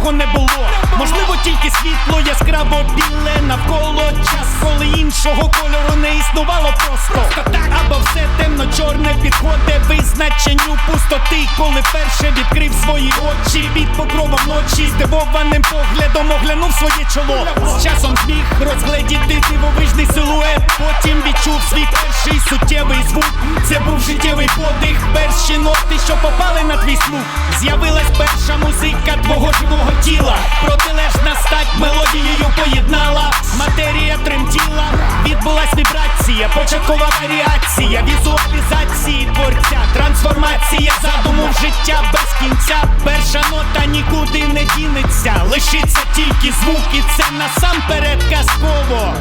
нічого не було. Можливо, тільки світло яскраво біле навколо час, коли іншого кольору не існувало просто. або все темно-чорне підходить визначенню пустоти, коли перше відкрив свої очі під покровом ночі, здивованим поглядом оглянув своє чоло. З часом зміг розгледіти дивовижний. Потім відчув свій перший суттєвий звук. Це був життєвий подих. Перші ноти, що попали на твій слух. З'явилась перша музика твого живого тіла. Протилежна стать мелодією поєднала. Матерія тремтіла, відбулась вібрація, початкова варіація, візуалізації творця, трансформація задуму життя без кінця. Перша нота нікуди не дінеться, лишиться тільки звук, і це насамперед казково.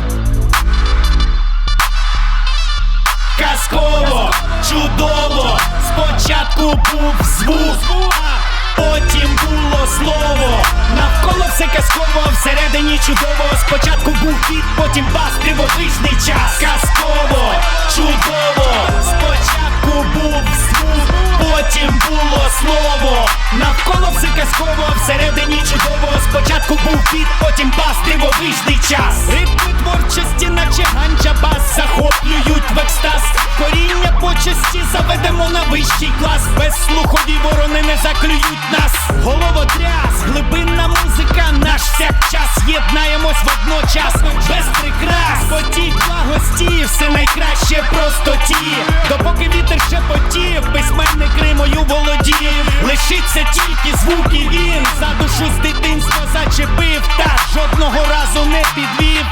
Казково, чудово, спочатку був звук, а потім було слово. Навколо все казково, всередині чудово. Спочатку був хід, потім бас, тривожний час. Казково, чудово, спочатку Навколо казково, всередині чудово. Спочатку був хід, потім бас, дивовижний час. Ритми творчості, наче ганча бас, захоплюють в екстаз. Коріння почесті заведемо на вищий клас. Безслухові ворони не заклюють нас. Головотряс, глибинна музика, наш всякчас. Єднаємось водночас, без прикрас. Потік благості, все найкраще простоті. Допоки вітер шепотів, письменник Римою володів. Лишиться тільки звук і він за душу з дитинства зачепив, та жодного разу не підвів.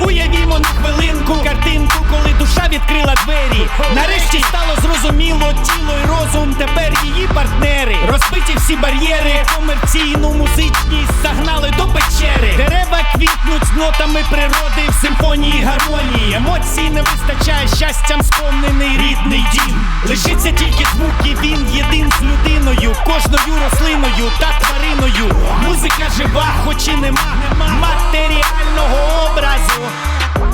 Уявімо на хвилинку картинку, коли душа відкрила двері. Нарешті стало зрозуміло тіло і розум. Тепер її партнери. Розбиті всі бар'єри, комерційну музичність загнали до печери. Дерева квітнуть з нотами природи в симфонії гармонії. Емоцій не вистачає щастям, сповнений рідний дім. Лишиться тільки звук, і він єдин з людиною, кожною рослиною та твариною. Музика жива, хоч і нема, нема матеріального образу.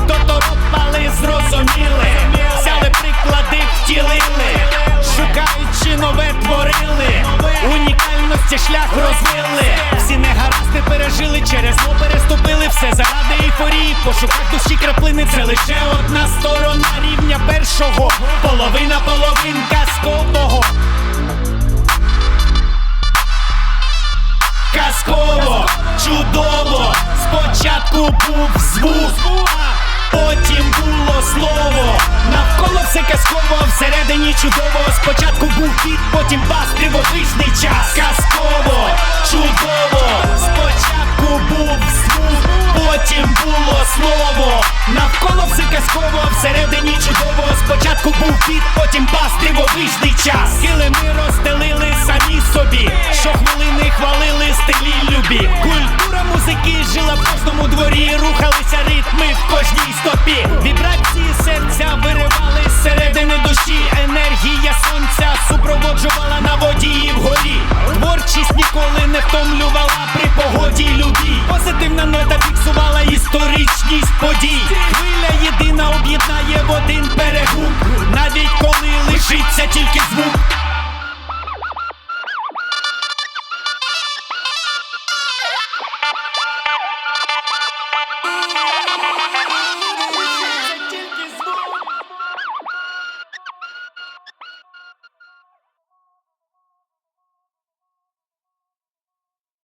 Тоторопали, зрозуміли, пошуках душі краплини, це лише одна сторона рівня першого, половина половинка скового. Казково, чудово, спочатку був звук, а потім було слово. Навколо все казково, всередині чудово. Спочатку був хід, потім бас, дивовижний час. Казково, чудово, спочатку був звук, потім було слово. Навколо все казково, всередині чудово. Спочатку був хід, потім бас, дивовижний час. Килими розстелили самі собі. Щохвилини хвалили стилі любі. Культура музики жила в кожному дворі. Рухалися ритми в кожній стопі. Вібрації серця виривали з середини душі. Енергія сонця супроводжувала на воді і вгорі. Творчість ніколи не втомлювала при погоді любій. Explodir.